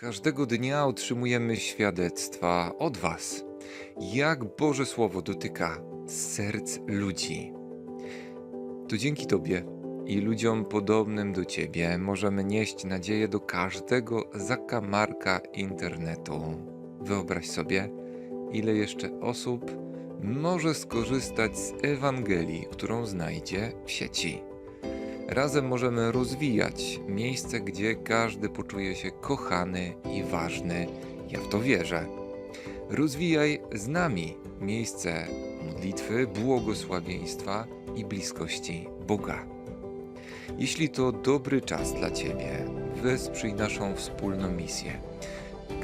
Każdego dnia otrzymujemy świadectwa od Was, jak Boże Słowo dotyka serc ludzi. To dzięki Tobie i ludziom podobnym do Ciebie możemy nieść nadzieję do każdego zakamarka internetu. Wyobraź sobie, ile jeszcze osób może skorzystać z Ewangelii, którą znajdzie w sieci. Razem możemy rozwijać miejsce, gdzie każdy poczuje się kochany i ważny. Ja w to wierzę. Rozwijaj z nami miejsce modlitwy, błogosławieństwa i bliskości Boga. Jeśli to dobry czas dla Ciebie, wesprzyj naszą wspólną misję.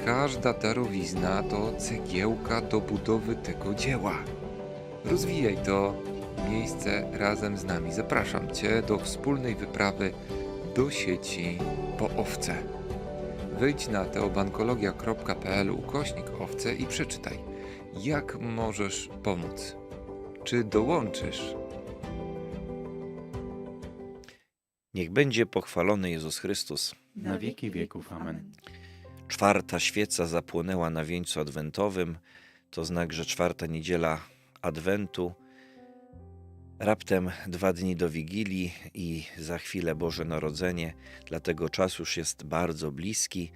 Każda darowizna to cegiełka do budowy tego dzieła. Rozwijaj to miejsce razem z nami. Zapraszam Cię do wspólnej wyprawy do sieci po owce. Wejdź na teobankologia.pl ukośnik owce i przeczytaj, jak możesz pomóc. Czy dołączysz? Niech będzie pochwalony Jezus Chrystus. na wieki wieków. Amen. Czwarta świeca zapłonęła na wieńcu adwentowym. To znak, że czwarta niedziela adwentu. Raptem dwa dni do Wigilii i za chwilę Boże Narodzenie. Dlatego czas już jest bardzo bliski.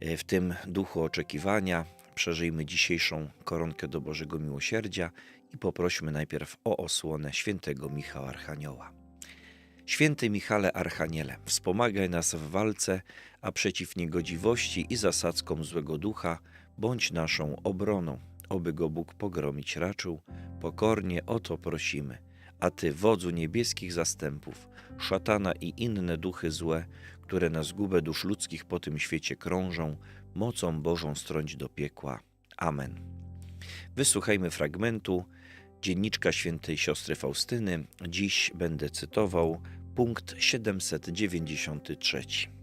E, W tym duchu oczekiwania przeżyjmy dzisiejszą koronkę do Bożego Miłosierdzia i poprośmy najpierw o osłonę świętego Michała Archanioła. Święty Michale Archaniele, wspomagaj nas w walce, a przeciw niegodziwości i zasadzkom złego ducha bądź naszą obroną, oby go Bóg pogromić raczył. Pokornie o to prosimy. A Ty, wodzu niebieskich zastępów, szatana i inne duchy złe, które na zgubę dusz ludzkich po tym świecie krążą, mocą Bożą strąć do piekła. Amen. Wysłuchajmy fragmentu dzienniczka świętej siostry Faustyny. Dziś będę cytował punkt 793.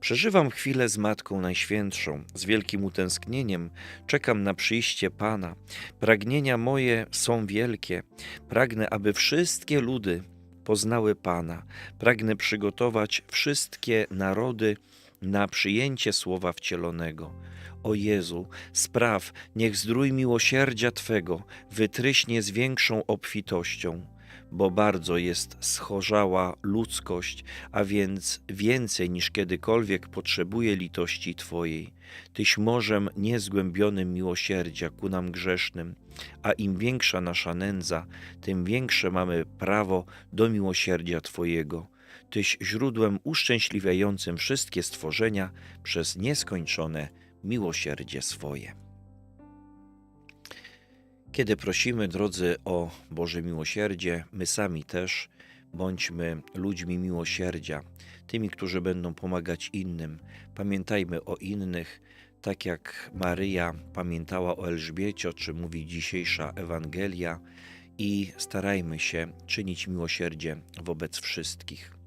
Przeżywam chwilę z Matką Najświętszą. Z wielkim utęsknieniem czekam na przyjście Pana. Pragnienia moje są wielkie. Pragnę, aby wszystkie ludy poznały Pana. Pragnę przygotować wszystkie narody na przyjęcie Słowa Wcielonego. O Jezu, spraw, niech zdrój miłosierdzia Twego wytryśnie z większą obfitością, bo bardzo jest schorzała ludzkość, a więc więcej niż kiedykolwiek potrzebuje litości Twojej. Tyś morzem niezgłębionym miłosierdzia ku nam grzesznym, a im większa nasza nędza, tym większe mamy prawo do miłosierdzia Twojego. Tyś źródłem uszczęśliwiającym wszystkie stworzenia przez nieskończone miłosierdzie swoje. Kiedy prosimy, drodzy, o Boże miłosierdzie, my sami też bądźmy ludźmi miłosierdzia, tymi, którzy będą pomagać innym. Pamiętajmy o innych, tak jak Maryja pamiętała o Elżbiecie, o czym mówi dzisiejsza Ewangelia, i starajmy się czynić miłosierdzie wobec wszystkich.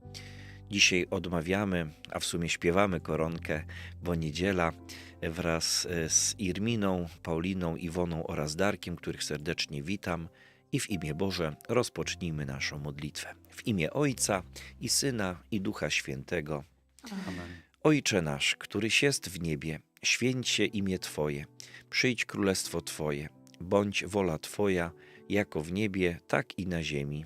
Dzisiaj odmawiamy, a w sumie śpiewamy koronkę, bo niedziela wraz e, z Irminą, Pauliną, Iwoną oraz Darkiem, których serdecznie witam. I w imię Boże rozpocznijmy naszą modlitwę. W imię Ojca i Syna i Ducha Świętego. Amen. Ojcze nasz, któryś jest w niebie, święć się imię Twoje, przyjdź królestwo Twoje, bądź wola Twoja, jako w niebie, tak i na ziemi.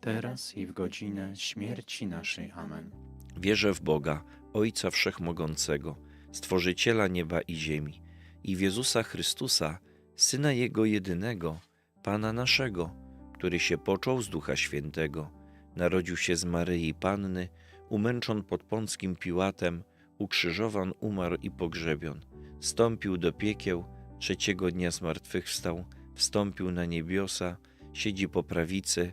teraz i w godzinę śmierci naszej. Amen. Wierzę w Boga, Ojca Wszechmogącego, Stworzyciela nieba i ziemi, i w Jezusa Chrystusa, Syna Jego jedynego, Pana naszego, który się począł z Ducha Świętego, narodził się z Maryi Panny, umęczon pod Pąckim Piłatem, ukrzyżowan, umarł i pogrzebion, stąpił do piekieł, trzeciego dnia zmartwychwstał, wstąpił na niebiosa, siedzi po prawicy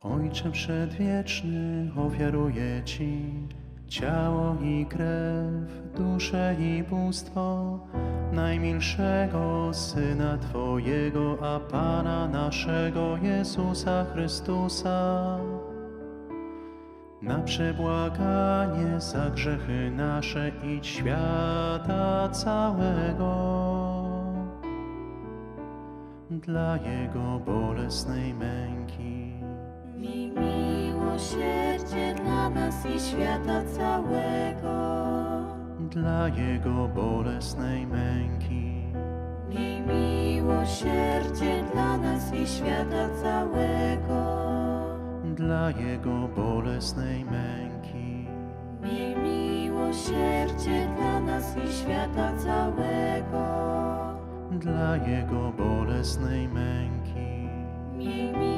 Ojcze przedwieczny, ofiaruję Ci ciało i krew, duszę i bóstwo najmilszego Syna Twojego, a Pana naszego Jezusa Chrystusa. Na przebłaganie za grzechy nasze i świata całego dla Jego bolesnej męki. Miej miłosierdzie dla nas i świata całego. dla Jego bolesnej męki, Miej miłosierdzie dla nas i świata całego. dla Jego bolesnej męki, Miej miłosierdzie dla nas i świata całego. dla Jego bolesnej męki, Miej miłosierdzie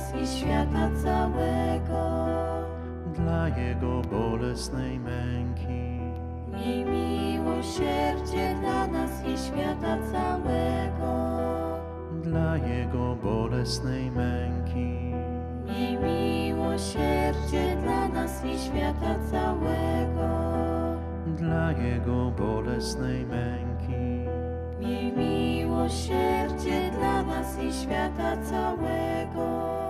łaski świata całego. Dla Jego bolesnej męki. Miej miłosierdzie dla nas i świata całego. Dla Jego bolesnej męki. Miej miłosierdzie dla nas i świata całego. Dla Jego bolesnej męki. Miej miłosierdzie dla nas i świata całego.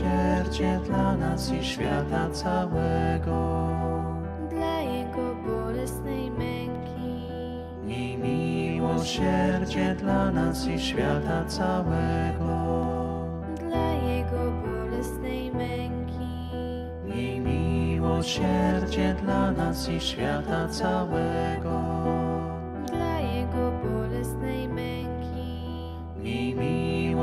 miłosierdzie dla nas i świata całego. Dla Jego bolesnej męki. Miej miłosierdzie dla nas i świata całego. Dla Jego bolesnej męki. Miej miłosierdzie dla nas i świata całego.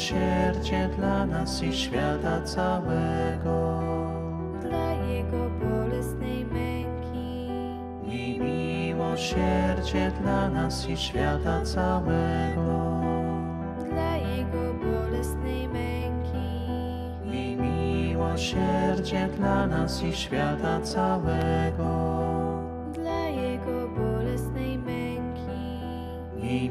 Miłosierdzie dla nas i świata całego. Dla Jego bolesnej męki. Miej miłosierdzie dla nas i świata całego. Dla Jego bolesnej męki. Miej miłosierdzie dla nas i świata całego. Dla Jego bolesnej męki. Miej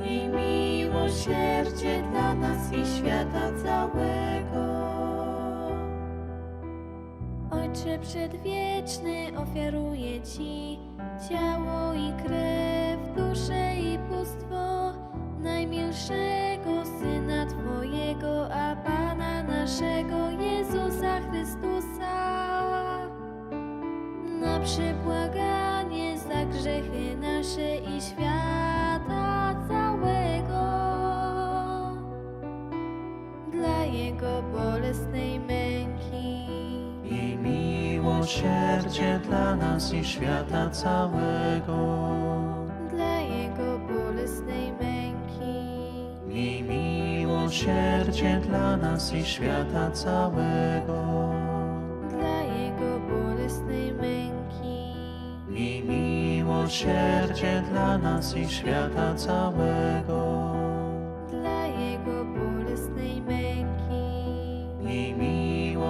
Miej miłosierdzie dla nas i świata całego. Ojcze przedwieczny, ofiaruję Ci ciało i krew, duszę i bóstwo najmilszego Syna Twojego, a Pana naszego Jezusa Chrystusa. Na przebłaganie za grzechy nasze i świata Jego bolesnej męki. I miłosierdzie dla nas i świata całego. Dla Jego bolesnej męki. Miej miłosierdzie dla nas i świata całego. Dla Jego bolesnej męki. Miłosierdzie miłosierdzie dla nas i świata całego.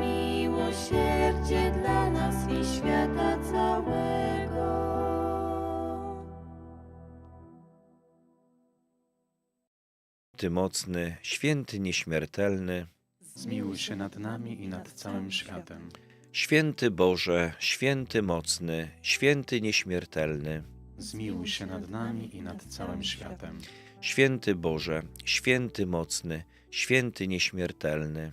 Miłosierdzie dla nas i świata całego. Ty mocny, święty nieśmiertelny, Zmiłuj się nad nami i nad całym światem. święty Boże, święty mocny, święty nieśmiertelny, Zmiłuj się nad nami i nad całym światem. święty Boże, święty mocny, święty nieśmiertelny.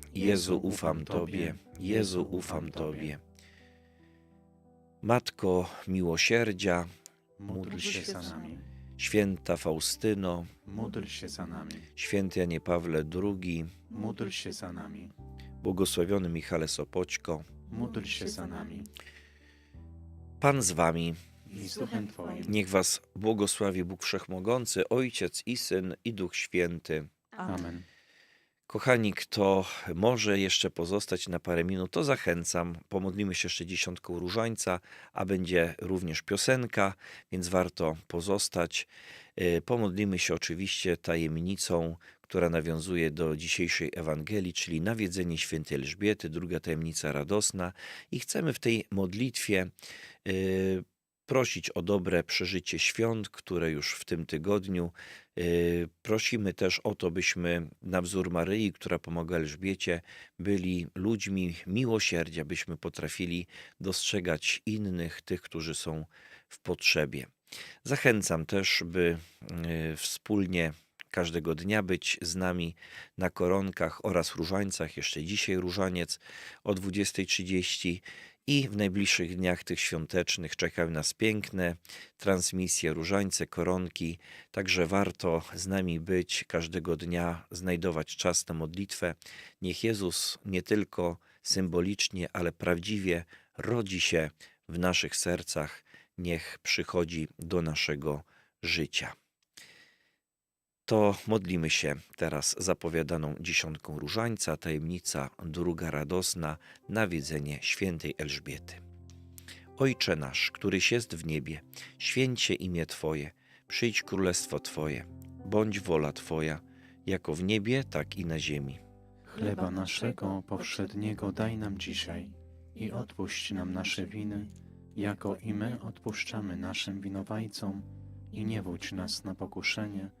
Jezu, ufam Tobie, Jezu, ufam Tobie. Matko miłosierdzia, Módl się za nami. święta Faustyno, Módl się za nami. święty Janie Pawle II, Módl się za nami. błogosławiony Michale Sopoćko, Módl się za nami. Pan z Wami. I z duchem Twoim. Niech Was błogosławi Bóg Wszechmogący, Ojciec i Syn i Duch Święty. Amen. Kochani, kto może jeszcze pozostać na parę minut, to zachęcam. Pomodlimy się jeszcze dziesiątką różańca, a będzie również piosenka, więc warto pozostać. Y, Pomodlimy się oczywiście tajemnicą, która nawiązuje do dzisiejszej Ewangelii, czyli nawiedzenie świętej Elżbiety, druga tajemnica radosna. I chcemy w tej modlitwie y, prosić o dobre przeżycie świąt, które już w tym tygodniu. Y, Prosimy też o to, byśmy na wzór Maryi, która pomaga Elżbiecie, byli ludźmi miłosierdzia, byśmy potrafili dostrzegać innych, tych, którzy są w potrzebie. Zachęcam też, by y, wspólnie każdego dnia być z nami na koronkach oraz różańcach. Jeszcze dzisiaj różaniec o 20.30 i w najbliższych dniach tych świątecznych czekają nas piękne transmisje, różańce, koronki. Także warto z nami być każdego dnia, znajdować czas na modlitwę. Niech Jezus nie tylko symbolicznie, ale prawdziwie rodzi się w naszych sercach. Niech przychodzi do naszego życia. To modlimy się teraz zapowiadaną dziesiątką różańca, tajemnica druga radosna, nawiedzenie świętej Elżbiety. Ojcze nasz, któryś jest w niebie, święć się imię Twoje, przyjdź królestwo Twoje, bądź wola Twoja, jako w niebie, tak i na ziemi. Chleba naszego powszedniego daj nam dzisiaj i odpuść nam nasze winy, jako i my odpuszczamy naszym winowajcom i nie wódź nas na pokuszenie,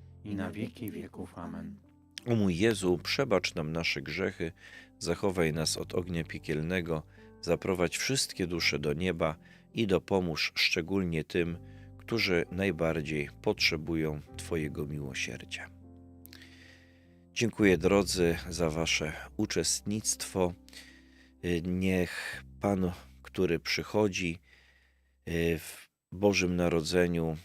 i na wieki wieków. Amen. O mój Jezu, przebacz nam nasze grzechy, zachowaj nas od ognia piekielnego, zaprowadź wszystkie dusze do nieba i dopomóż szczególnie tym, którzy najbardziej potrzebują Twojego miłosierdzia. Dziękuję drodzy za Wasze uczestnictwo Niech Pan, który przychodzi y, w Bożym Narodzeniu,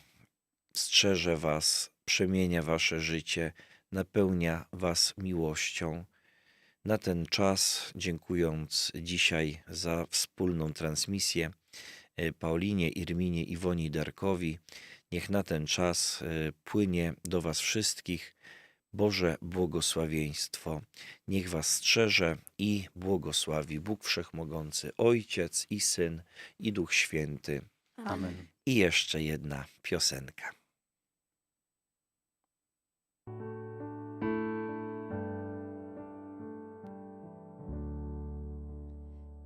strzeże Was, przemienia Wasze życie, napełnia Was miłością. Na ten czas, dziękując dzisiaj za wspólną transmisję y, Paulinie, Irminie, Iwoni Darkowi, niech na ten czas y, płynie do Was wszystkich Boże błogosławieństwo. Niech Was strzeże i błogosławi Bóg Wszechmogący, Ojciec i Syn i Duch Święty. Amen. I jeszcze jedna piosenka.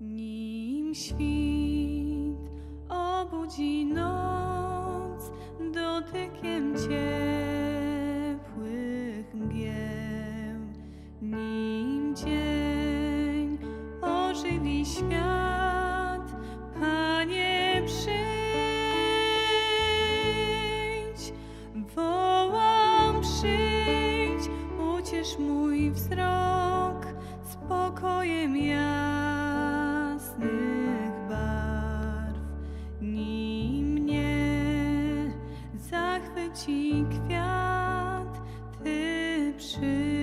Nim świt obudzi noc dotykiem ciepłych mgieł, nim dzień ożywi świat, spokojem jasnych barw. Nim mnie zachwyci kwiat, Ty przyjdź.